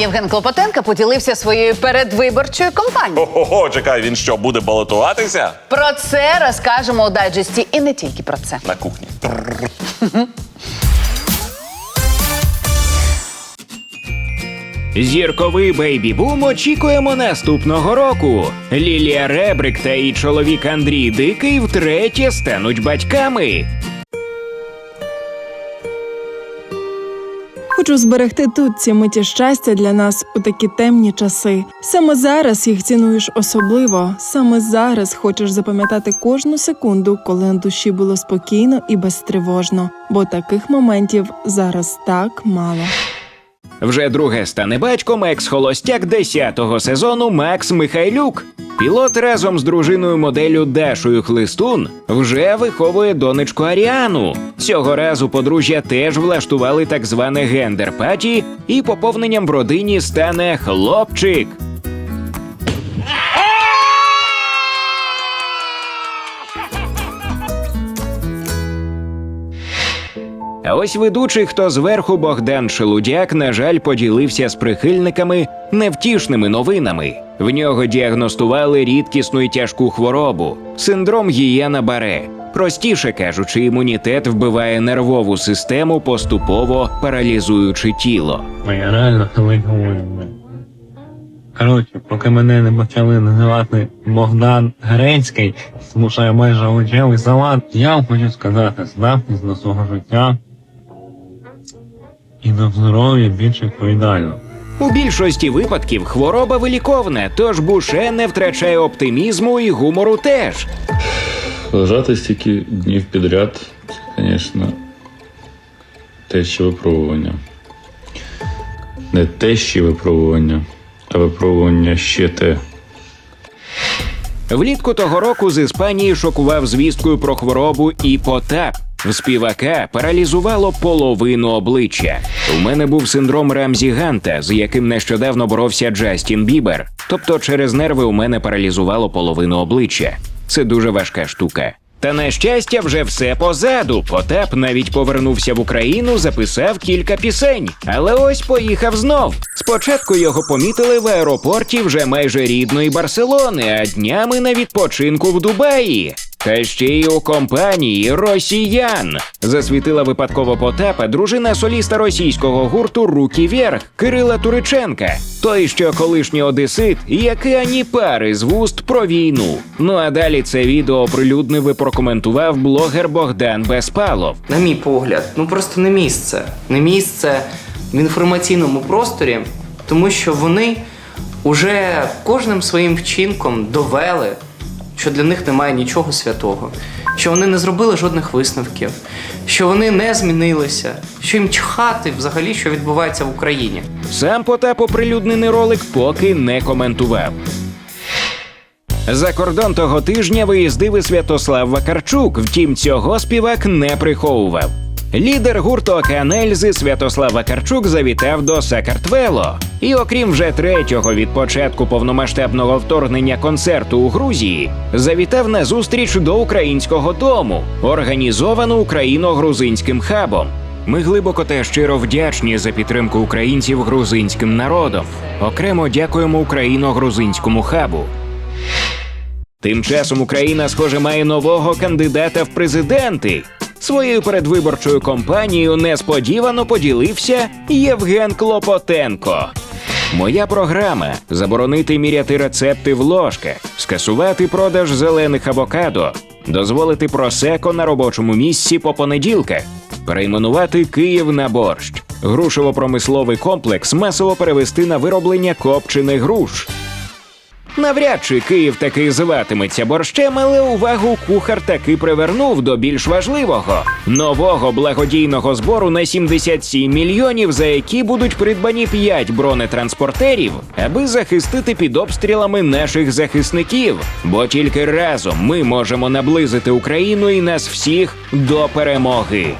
Євген Клопотенко поділився своєю передвиборчою кампанією. Ого, чекай, він що, буде балотуватися? Про це розкажемо у дайджесті і не тільки про це. На кухні. Зірковий бейбі-бум очікуємо наступного року. Лілія Ребрик та її чоловік Андрій Дикий втретє стануть батьками. Хочу зберегти тут ці миті щастя для нас у такі темні часи. Саме зараз їх цінуєш особливо. Саме зараз хочеш запам'ятати кожну секунду, коли на душі було спокійно і безтривожно. Бо таких моментів зараз так мало. Вже друге стане батьком екс-холостяк 10-го сезону Макс Михайлюк. Пілот разом з дружиною моделлю Дашою Хлистун вже виховує донечку Аріану. Цього разу подружжя теж влаштували так зване гендер-паті, і поповненням в родині стане хлопчик. А ось ведучий, хто зверху Богдан Шелудяк, на жаль, поділився з прихильниками невтішними новинами. В нього діагностували рідкісну і тяжку хворобу синдром гієна Баре. Простіше кажучи, імунітет вбиває нервову систему, поступово паралізуючи тіло. Я реально телегую. Коротше, поки мене не почали називати Богдан Грецький, тому що я майже овочевий салат, я вам хочу сказати, ставтесь до свого життя і до здоров'я більш відповідально. У більшості випадків хвороба виліковна, тож буше не втрачає оптимізму і гумору теж. Лежати стільки днів підряд, це, звісно, те ще випробування. Не те ще випробування, а випробування ще те. Влітку того року з Іспанії шокував звісткою про хворобу і Потап. В співака паралізувало половину обличчя. У мене був синдром Рамзі Ганта, з яким нещодавно боровся Джастін Бібер. Тобто через нерви у мене паралізувало половину обличчя. Це дуже важка штука. Та на щастя, вже все позаду. Потап навіть повернувся в Україну, записав кілька пісень. Але ось поїхав знов. Спочатку його помітили в аеропорті вже майже рідної Барселони, а днями на відпочинку в Дубаї. Та ще й у компанії росіян засвітила випадково Потапа дружина соліста російського гурту Руки Вверх Кирила Туриченка. Той, що колишній одесит, який ані пари з вуст про війну. Ну а далі це відео оприлюднив і прокоментував блогер Богдан Безпалов. на мій погляд, ну просто не місце. Не місце в інформаційному просторі, тому що вони уже кожним своїм вчинком довели, що для них немає нічого святого, що вони не зробили жодних висновків, що вони не змінилися, що їм чхати взагалі, що відбувається в Україні. Сам Потап оприлюднений ролик поки не коментував. За кордон того тижня виїздив і Святослав Вакарчук, втім цього співак не приховував. Лідер гурту Океанельзи Святослав Вакарчук завітав до Сакартвело. І окрім вже третього від початку повномасштабного вторгнення концерту у Грузії, завітав на зустріч до українського дому, організовану україно-грузинським хабом. Ми глибоко та щиро вдячні за підтримку українців грузинським народом. Окремо дякуємо україно-грузинському хабу. Тим часом Україна, схоже, має нового кандидата в президенти. Своєю передвиборчою кампанією несподівано поділився Євген Клопотенко. Моя програма заборонити міряти рецепти в ложках, скасувати продаж зелених авокадо, дозволити просеко на робочому місці по понеділках, перейменувати Київ на борщ, грушево-промисловий комплекс масово перевести на вироблення копчених груш. Навряд чи Київ таки зватиметься борщем, але увагу кухар таки привернув до більш важливого нового благодійного збору на 77 мільйонів, за які будуть придбані 5 бронетранспортерів, аби захистити під обстрілами наших захисників. Бо тільки разом ми можемо наблизити Україну і нас всіх до перемоги.